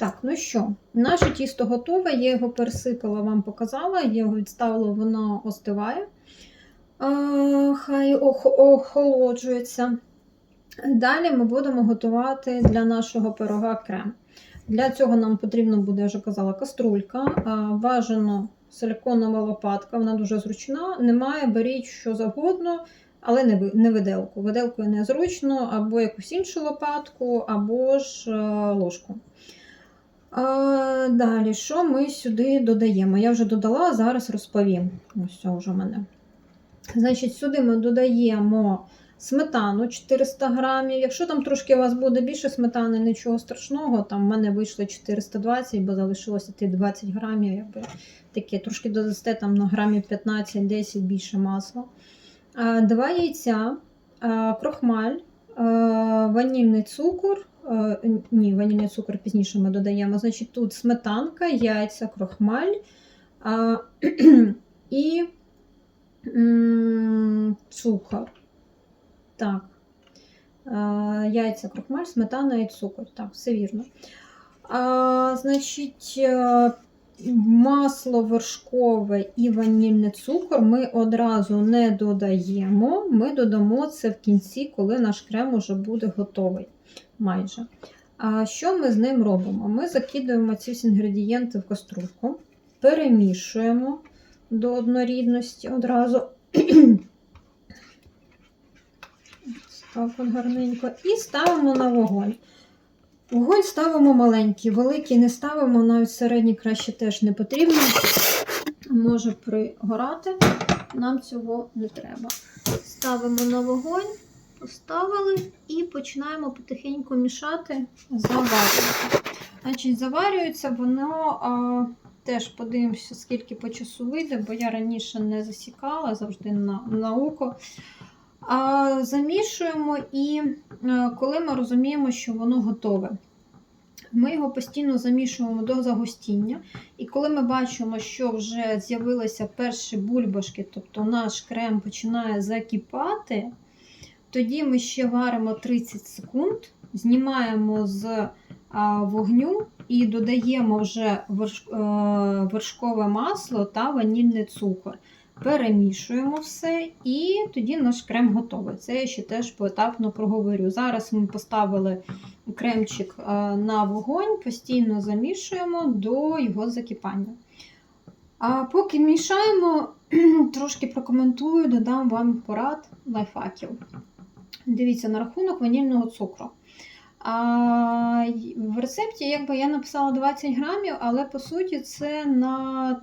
Так, ну що, наше тісто готове, я його пересипала, вам показала, я його відставила, воно остиває. А, хай ох- охолоджується. Далі ми будемо готувати для нашого пирога крем. Для цього нам потрібно буде, я вже казала, каструлька, бажано силиконова лопатка, вона дуже зручна. Немає, беріть що завгодно, але не виделку. Виделкою незручно, або якусь іншу лопатку, або ж е, ложку. А, далі, що ми сюди додаємо? Я вже додала, зараз розповім. Ось вже в мене. Значить, сюди ми додаємо сметану 400 грамів. Якщо там трошки у вас буде більше сметани, нічого страшного. Там в мене вийшло 420, бо залишилося ті 20 грамів. Якби таке, трошки додасте там на грамів 15-10 більше масла. Два яйця, крохмаль, ванільний цукор. А, Ні, ванільний цукор пізніше ми додаємо. Значить, тут сметанка, яйця, крохмаль а, і цукор. Так. А, Яйця, крохмаль, сметана і цукор. Так, все вірно. А, значить, е, масло вершкове і ванільний цукор ми одразу не додаємо. Ми додамо це в кінці, коли наш крем уже буде готовий. Майже. А що ми з ним робимо? Ми закидуємо ці всі інгредієнти в каструльку, перемішуємо до однорідності одразу. Так, от гарненько. І ставимо на вогонь. Вогонь ставимо маленький, великий не ставимо, навіть середній краще теж не потрібно. Може пригорати, нам цього не треба. Ставимо на вогонь, поставили і починаємо потихеньку мішати, заварювати. Значить, заварюється воно а, теж подивимося, скільки по часу вийде, бо я раніше не засікала завжди на, на око. А, замішуємо і е, коли ми розуміємо, що воно готове. Ми його постійно замішуємо до загустіння. І коли ми бачимо, що вже з'явилися перші бульбашки, тобто наш крем починає закипати, тоді ми ще варимо 30 секунд, знімаємо з а, вогню і додаємо вже е, вершкове масло та ванільний цукор. Перемішуємо все, і тоді наш крем готовий. Це я ще теж поетапно проговорю. Зараз ми поставили кремчик е, на вогонь, постійно замішуємо до його закипання. А поки мішаємо, трошки прокоментую, додам вам порад лайфхаків. Дивіться, на рахунок ванільного цукру. А, в рецепті якби я написала 20 грамів, але по суті це на,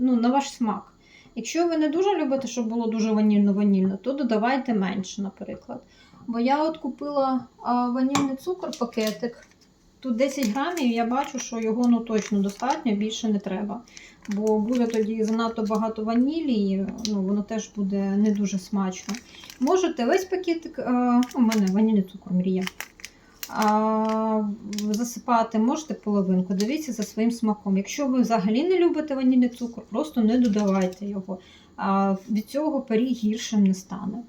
ну, на ваш смак. Якщо ви не дуже любите, щоб було дуже ванільно-ванільно, то додавайте менше, наприклад. Бо я от купила ванільний цукор пакетик. Тут 10 грамів, я бачу, що його ну, точно достатньо, більше не треба. Бо буде тоді занадто багато ванілі, і ну, воно теж буде не дуже смачно. Можете весь пакетик, а, у мене ванільний цукор мрія. А, засипати можете половинку, дивіться за своїм смаком. Якщо ви взагалі не любите ванільний цукор, просто не додавайте його. А, від цього пиріг гіршим не стане.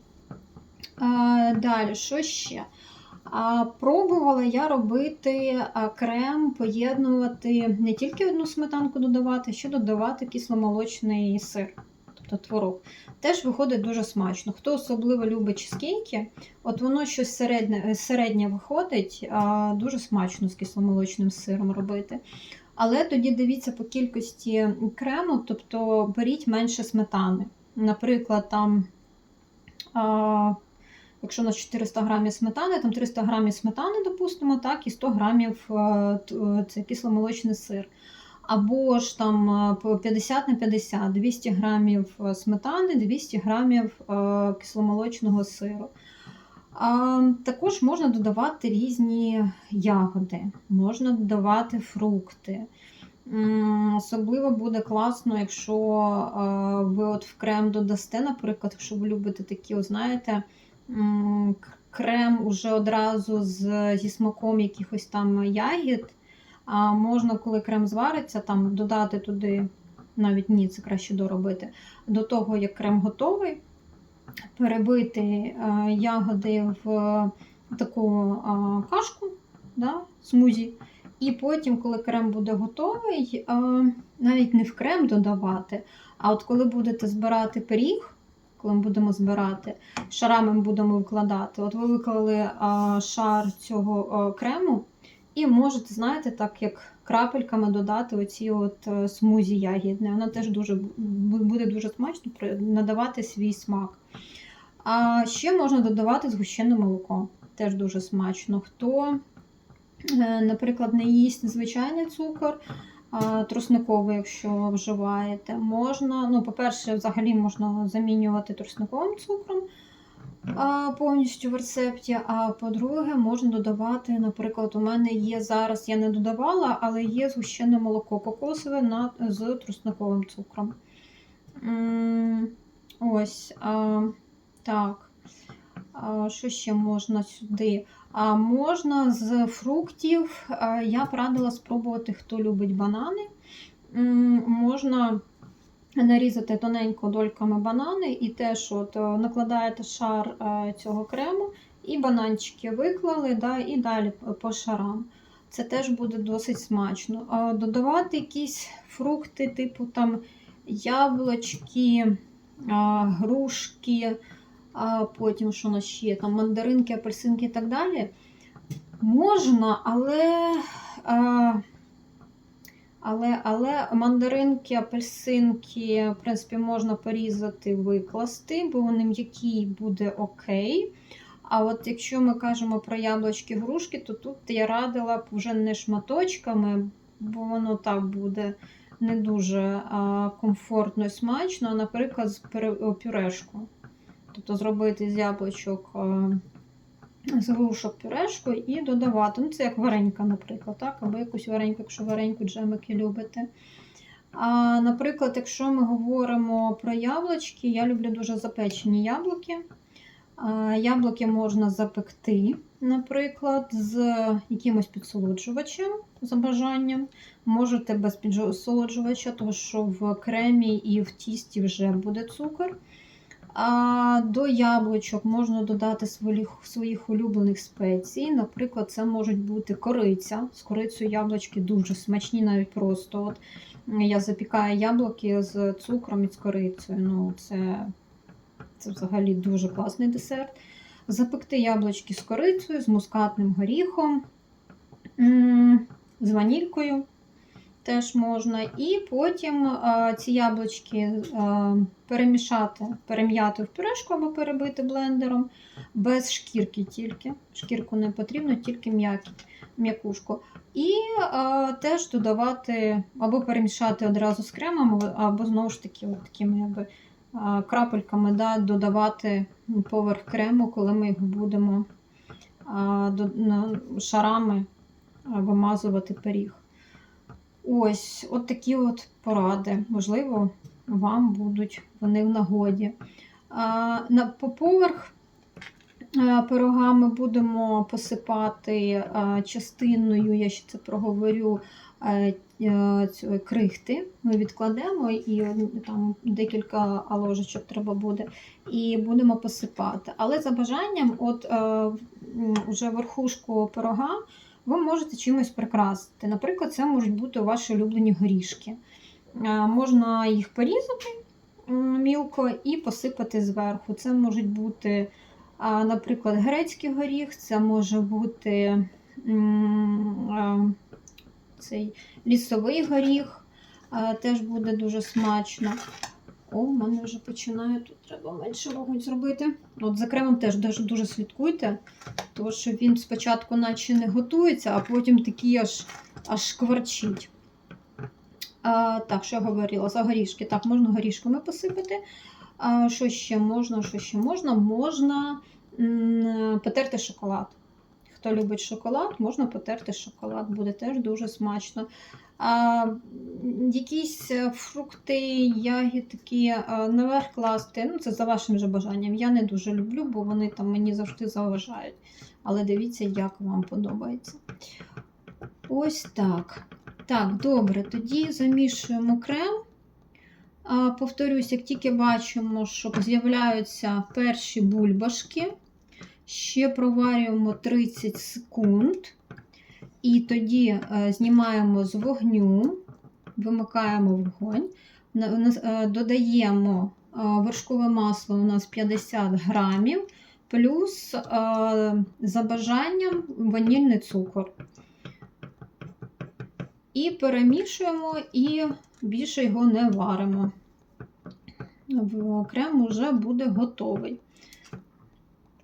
А, далі, що ще? Пробувала я робити крем, поєднувати не тільки одну сметанку додавати, ще додавати кисломолочний сир, тобто творог. Теж виходить дуже смачно. Хто особливо любить чизкейки, от воно щось середнє, середнє виходить, дуже смачно з кисломолочним сиром робити. Але тоді дивіться по кількості крему, тобто беріть менше сметани. Наприклад, там, якщо у нас 400 грамів сметани, там 300 грамів сметани, допустимо, так, і 100 грамів це кисломолочний сир. Або ж там по 50 на 50, 200 грамів сметани, 200 грамів кисломолочного сиру. Також можна додавати різні ягоди, можна додавати фрукти. Особливо буде класно, якщо ви от в крем додасте, наприклад, якщо ви любите такі, знаєте, крем уже одразу з, зі смаком якихось там ягід. А можна, коли крем звариться, там додати туди, навіть ні, це краще доробити, до того, як крем готовий, перебити е, ягоди в таку е, кашку, да, смузі, І потім, коли крем буде готовий, а, навіть не в крем додавати, а от коли будете збирати пиріг, коли ми будемо збирати, шарами ми будемо викладати. От ви виклали а, шар цього а, крему, і можете, знаєте, так як крапельками додати оці от е, смузі ягідне. Вона теж дуже буде дуже смачно надавати свій смак. А ще можна додавати згущене молоко. Теж дуже смачно. Хто, е, наприклад, не їсть звичайний цукор, а трусниковий, якщо вживаєте, можна, ну, по-перше, взагалі можна замінювати трусниковим цукром повністю в рецепті. А по-друге, можна додавати, наприклад, у мене є зараз, я не додавала, але є згущене молоко кокосове на, з трусниковим цукром. Ось. Так. Що ще можна сюди? А можна з фруктів. Я б радила спробувати, хто любить банани. Можна нарізати тоненько дольками банани і теж от е, накладаєте шар е, цього крему, і бананчики виклали, да, і далі по шарам. Це теж буде досить смачно. Додавати якісь фрукти, типу там яблучки, грушки, а потім що у нас ще там мандаринки, апельсинки і так далі. Можна, але. Але, але мандаринки, апельсинки, в принципі, можна порізати, викласти, бо вони м'які буде окей. А от якщо ми кажемо про яблучки грушки, то тут я радила б вже не шматочками, бо воно так буде не дуже комфортно і смачно, а, наприклад, з пюрешку. Тобто зробити з яблучок, а, з грушок пюрешку і додавати. Ну, це як варенька, наприклад, так? або якусь вареньку, якщо вареньку джемики любите. А, наприклад, якщо ми говоримо про яблучки, я люблю дуже запечені яблуки. А, Яблуки можна запекти, наприклад, з якимось підсолоджувачем за бажанням. Можете без підсолоджувача, тому що в кремі і в тісті вже буде цукор. А до яблучок можна додати своїх, своїх улюблених спецій. Наприклад, це можуть бути кориця. З корицею яблучки дуже смачні, навіть просто. От я запікаю яблуки з цукром і з корицею. Ну, це, це взагалі дуже класний десерт. Запекти яблучки з корицею, з мускатним горіхом, з ванількою теж можна. І потім а, ці яблучки а, перемішати, перем'яти в пюрешку або перебити блендером, без шкірки тільки. Шкірку не потрібно, тільки м'якушку. І а, теж додавати або перемішати одразу з кремом, або- знову ж таки от такими якби, а, крапельками да, додавати поверх крему, коли ми його будемо а, до, на, шарами вимазувати пиріг. Ось, от такі от поради. Можливо, вам будуть вони в нагоді. На, по поверх пирога ми будемо посипати частиною, я ще це проговорю, е, цю- крихти. Ми відкладемо і там декілька ложечок треба буде, і будемо посипати. Але за бажанням, от е, м, верхушку пирога ви можете чимось прикрасити. Наприклад, це можуть бути ваші улюблені горішки. Можна їх порізати мілко і посипати зверху. Це можуть бути, наприклад, грецький горіх, це може бути цей лісовий горіх, теж буде дуже смачно. О, в мене вже починає тут треба менше вогонь зробити. От за кремом теж дуже, дуже слідкуйте, тому що він спочатку наче не готується, а потім такий аж, аж шкварчить. А, так, що я говорила? За горішки. Так, можна горішками посипати. А, що ще можна? Що ще можна? Можна м, потерти шоколад. Хто любить шоколад, можна потерти шоколад, буде теж дуже смачно. А, якісь е, фрукти, ягідки наверх класти. Ну, це за вашим же бажанням. Я не дуже люблю, бо вони там мені завжди заважають. Але дивіться, як вам подобається. Ось так. Так, добре, тоді замішуємо крем. Повторюсь, як тільки бачимо, що з'являються перші бульбашки, ще проварюємо 30 секунд. І тоді е, знімаємо з вогню, вимикаємо вогонь, е, додаємо е, вершкове масло у нас 50 грамів, плюс за бажанням ванільний цукор. І перемішуємо і більше його не варимо. Крем вже буде готовий.